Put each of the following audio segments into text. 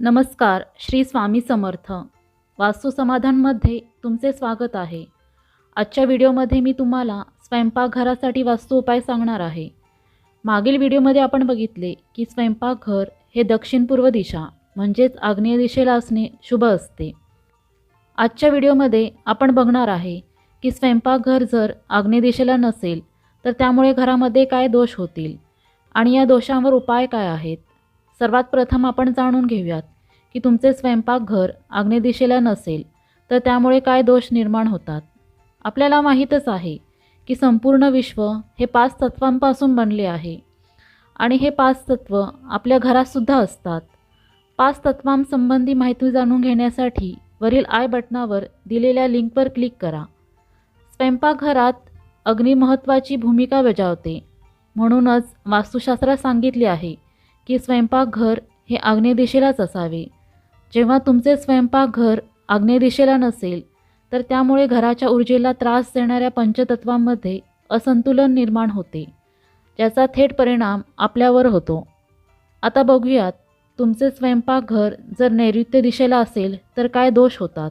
नमस्कार श्री स्वामी समर्थ. वास्तुसमाधानमध्ये तुमचे स्वागत आहे. आजच्या व्हिडिओमध्ये मी तुम्हाला स्वयंपाकघरासाठी वास्तू उपाय सांगणार आहे. मागील व्हिडिओमध्ये आपण बघितले की स्वयंपाकघर हे दक्षिण पूर्व दिशा म्हणजेच आग्नेय दिशेला असणे शुभ असते. आजच्या व्हिडिओमध्ये आपण बघणार आहे की स्वयंपाकघर जर आग्नेय दिशेला नसेल तर त्यामुळे घरामध्ये काय दोष होतील? आणि या दोषांवर उपाय काय आहेत? सर्वात प्रथम आपण जाणून घेऊयात की तुमचे स्वयंपाकघर आग्नेय दिशेला नसेल तर त्यामुळे काय दोष निर्माण होतात? आपल्याला माहीतच आहे की संपूर्ण विश्व हे पाच तत्वांपासून बनले आहे आणि हे पाच तत्व आपल्या घरातसुद्धा असतात. पाच तत्वांसंबंधी माहिती जाणून घेण्यासाठी वरील आय बटनावर दिलेल्या लिंकवर क्लिक करा. स्वयंपाकघरात अग्नी महत्त्वाची भूमिका बजावते म्हणूनच वास्तुशास्त्रात सांगितले आहे की स्वयंपाकघर हे आग्नेय दिशेलाच असावे. जेव्हा तुमचे स्वयंपाकघर आग्नेय दिशेला नसेल तर त्यामुळे घराच्या ऊर्जेला त्रास देणाऱ्या पंचतत्वांमध्ये असंतुलन निर्माण होते ज्याचा थेट परिणाम आपल्यावर होतो. आता बघूयात तुमचे स्वयंपाकघर जर नैऋत्य दिशेला असेल तर काय दोष होतात?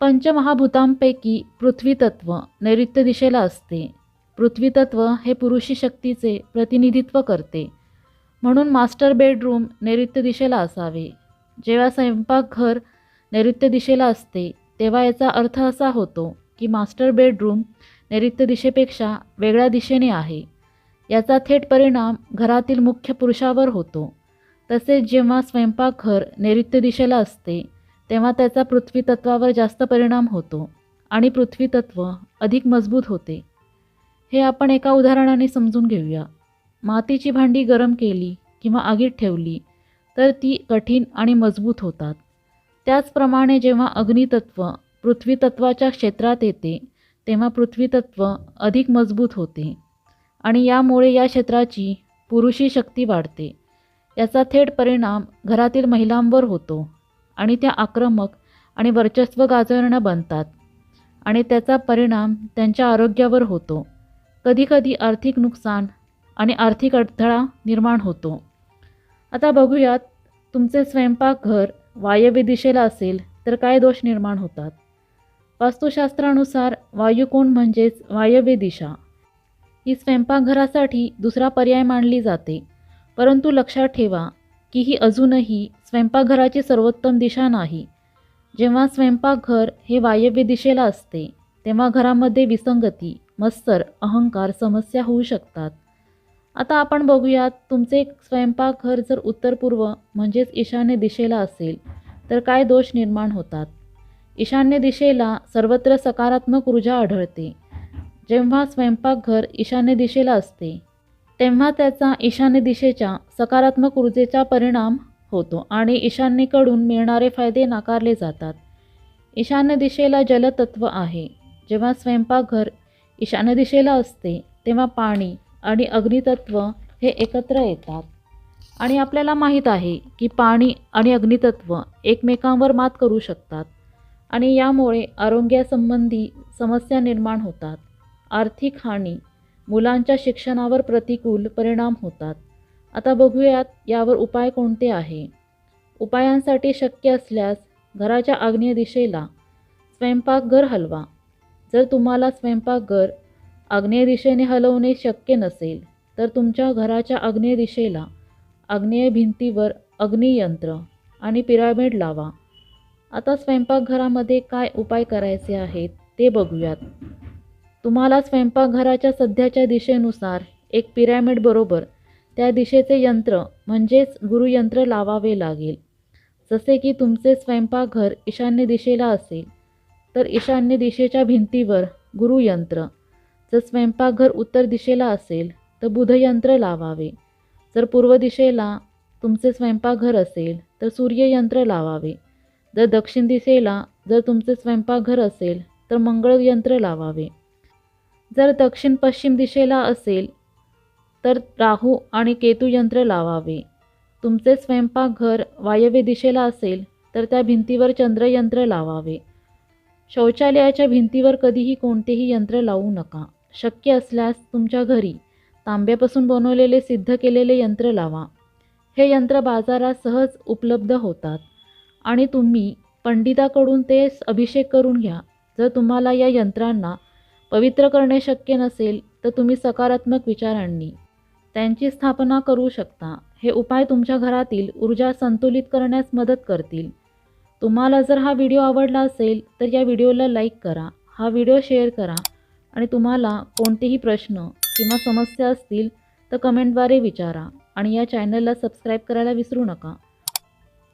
पंचमहाभूतांपैकी पृथ्वीतत्व नैऋत्य दिशेला असते. पृथ्वीतत्व हे पुरुषी शक्तीचे प्रतिनिधित्व करते. म्हणून मास्टर बेडरूम नैऋत्य दिशेला असावे. जेव्हा स्वयंपाकघर नैऋत्य दिशेला असते तेव्हा याचा अर्थ असा होतो की मास्टर बेडरूम नैऋत्य दिशेपेक्षा वेगळ्या दिशेने आहे. याचा थेट परिणाम घरातील मुख्य पुरुषावर होतो. तसेच जेव्हा स्वयंपाकघर नैऋत्य दिशेला असते तेव्हा त्याचा पृथ्वी तत्वावर जास्त परिणाम होतो आणि पृथ्वी तत्व अधिक मजबूत होते. हे आपण एका उदाहरणाने समजून घेऊया. मातीची भांडी गरम केली किंवा आगीत ठेवली तर ती कठीण आणि मजबूत होतात. त्याचप्रमाणे जेव्हा अग्नितत्व पृथ्वीतत्वाच्या क्षेत्रात येते तेव्हा पृथ्वीतत्व अधिक मजबूत होते आणि यामुळे या क्षेत्राची पुरुषी शक्ती वाढते. याचा थेट परिणाम घरातील महिलांवर होतो आणि त्या आक्रमक आणि वर्चस्व गाजवणं बनतात आणि त्याचा परिणाम त्यांच्या आरोग्यावर होतो. कधीकधी आर्थिक नुकसान आणि आर्थिक अडथळा निर्माण होतो. आता बघूयात तुमचे स्वयंपाकघर वायव्य दिशेला असेल तर काय दोष निर्माण होतात? वास्तुशास्त्रानुसार वायुकोण म्हणजेच वायव्य दिशा ही स्वयंपाकघरासाठी दुसरा पर्याय मानली जाते. परंतु लक्षात ठेवा की ही अजूनही स्वयंपाकघराची सर्वोत्तम दिशा नाही. जेव्हा स्वयंपाकघर हे वायव्य दिशेला असते तेव्हा घरामध्ये विसंगती मत्सर अहंकार समस्या होऊ शकतात. आता आपण बघूयात तुमचे स्वयंपाकघर जर उत्तर पूर्व म्हणजेच ईशान्य दिशेला असेल तर काय दोष निर्माण होतात? ईशान्य दिशेला सर्वत्र सकारात्मक ऊर्जा आढळते. जेव्हा स्वयंपाकघर ईशान्य दिशेला असते तेव्हा त्याचा ईशान्य दिशेच्या सकारात्मक ऊर्जेचा परिणाम होतो आणि ईशान्येकडून मिळणारे फायदे नाकारले जातात. ईशान्य दिशेला जलतत्व आहे. जेव्हा स्वयंपाकघर ईशान्य दिशेला असते तेव्हा पाणी आणि अग्नितत्व हे एकत्र येतात. आणि आपल्याला माहीत आहे की पाणी आणि अग्नितत्व एकमेकांवर मात करू शकतात आणि यामुळे आरोग्यासंबंधी समस्या निर्माण होतात. आर्थिक हानी मुलांच्या शिक्षणावर प्रतिकूल परिणाम होतात. आता बघूयात यावर उपाय कोणते आहे? उपायांसाठी शक्य असल्यास घराच्या आग्नेय दिशेला स्वयंपाकघर हलवा. जर तुम्हाला स्वयंपाकघर आग्नेय दिशेने हलवणे शक्य नसेल तर तुमच्या घराच्या आग्नेय दिशेला आग्नेय भिंतीवर अग्नियंत्र आणि पिरामिड लावा. आता स्वयंपाकघरामध्ये काय उपाय करायचे आहेत ते बघूयात. तुम्हाला स्वयंपाकघराच्या सध्याच्या दिशेनुसार एक पिरॅमिड बरोबर त्या दिशेचे यंत्र म्हणजेच गुरुयंत्र लावावे लागेल. जसे की तुमचे स्वयंपाकघर ईशान्य दिशेला असेल तर ईशान्य दिशेच्या भिंतीवर गुरुयंत्र जर स्वयंपाकघर उत्तर दिशेला असेल तर बुधयंत्र लावावे. जर पूर्व दिशेला तुमचे स्वयंपाकघर असेल तर सूर्ययंत्र लावावे. जर दक्षिण दिशेला जर तुमचे स्वयंपाकघर असेल तर मंगळयंत्र लावावे. जर दक्षिण पश्चिम दिशेला असेल तर राहू आणि केतू यंत्र लावावे. तुमचे स्वयंपाकघर वायव्य दिशेला असेल तर त्या भिंतीवर चंद्रयंत्र लावावे. शौचालयाच्या भिंतीवर कधीही कोणतेही यंत्र लावू नका. शक्य असल्यास तुमच्या घरी तांब्यापासून बनवलेले सिद्ध केलेले यंत्र लावा. हे यंत्र बाजारात सहज उपलब्ध होतात आणि तुम्ही पंडिताकडून ते अभिषेक करून घ्या. जर तुम्हाला या यंत्रांना पवित्र करणे शक्य नसेल तर तुम्ही सकारात्मक विचारांनी त्यांची स्थापना करू शकता. हे उपाय तुमच्या घरातील ऊर्जा संतुलित करण्यास मदत करतील. तुम्हाला जर हा व्हिडिओ आवडला असेल तर या व्हिडिओला लाईक करा. हा व्हिडिओ शेअर करा. आणि तुम्हाला कोणतेही प्रश्न किंवा समस्या असतील तर कमेंटद्वारे विचारा आणि या चॅनलला सबस्क्राईब करायला विसरू नका.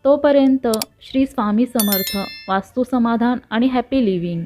तोपर्यंत श्री स्वामी समर्थ वास्तू समाधान आणि हॅपी लिव्हिंग.